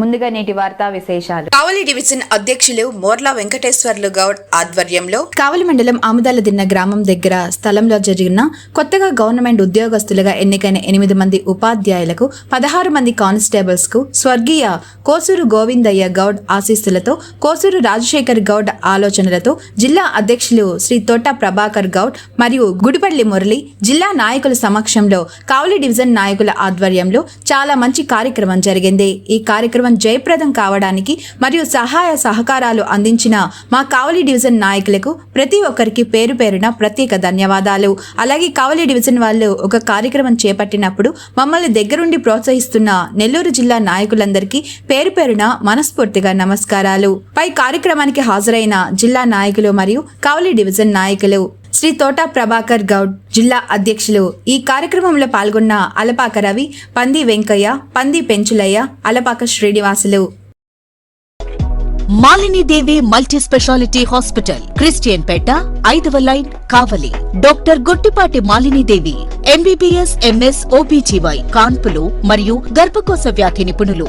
ముందుగా నేటి వార్తా విశేషాలు. కావలి డివిజన్ అధ్యక్షులు మోర్లా వెంకటేశ్వర్లు గౌడ్ ఆధ్వర్యంలో కావలి మండలం ఆముదాల దిన్న గ్రామం దగ్గర స్థలంలో జరిగిన కొత్తగా గవర్నమెంట్ ఉద్యోగస్తులుగా ఎన్నికైన ఎనిమిది మంది ఉపాధ్యాయులకు పదహారు మంది కానిస్టేబుల్స్కు స్వర్గీయ కోసూరు గోవిందయ్య గౌడ్ ఆశీస్సులతో కోసూరు రాజశేఖర్ గౌడ్ ఆలోచనలతో జిల్లా అధ్యక్షులు శ్రీ తోట ప్రభాకర్ గౌడ్ మరియు గుడిపల్లి మురళి జిల్లా నాయకుల సమక్షంలో కావలి డివిజన్ నాయకుల ఆధ్వర్యంలో చాలా మంచి కార్యక్రమం జరిగింది. ఈ కార్యక్రమం జయప్రదం కావడానికి మరియు సహాయ సహకారాలు అందించిన మా కావలి డివిజన్ నాయకులకు ప్రతి ఒక్కరికి పేరు పేరున ప్రత్యేక ధన్యవాదాలు. అలాగే కావలి డివిజన్ వాళ్ళు ఒక కార్యక్రమం చేపట్టినప్పుడు మమ్మల్ని దగ్గరుండి ప్రోత్సహిస్తున్న నెల్లూరు జిల్లా నాయకులందరికీ పేరు పేరున మనస్ఫూర్తిగా నమస్కారాలు. పై కార్యక్రమానికి హాజరైన జిల్లా నాయకులు మరియు కావలి డివిజన్ నాయకులు శ్రీ తోట ప్రభాకర్ గౌడ్ జిల్లా అధ్యక్షులు. ఈ కార్యక్రమంలో పాల్గొన్న అలపాక Ravi Pandi Venkaiah Pandi Penchulaiah Alapaka Srinivasulu. Malinidevi multi speciality hospital Christian Peta ఐదవ line Kavali. Doctor Gottipati Malinidevi MBBS MS OBGY కాన్పులు మరియు గర్భకోశ వ్యాధి నిపుణులు.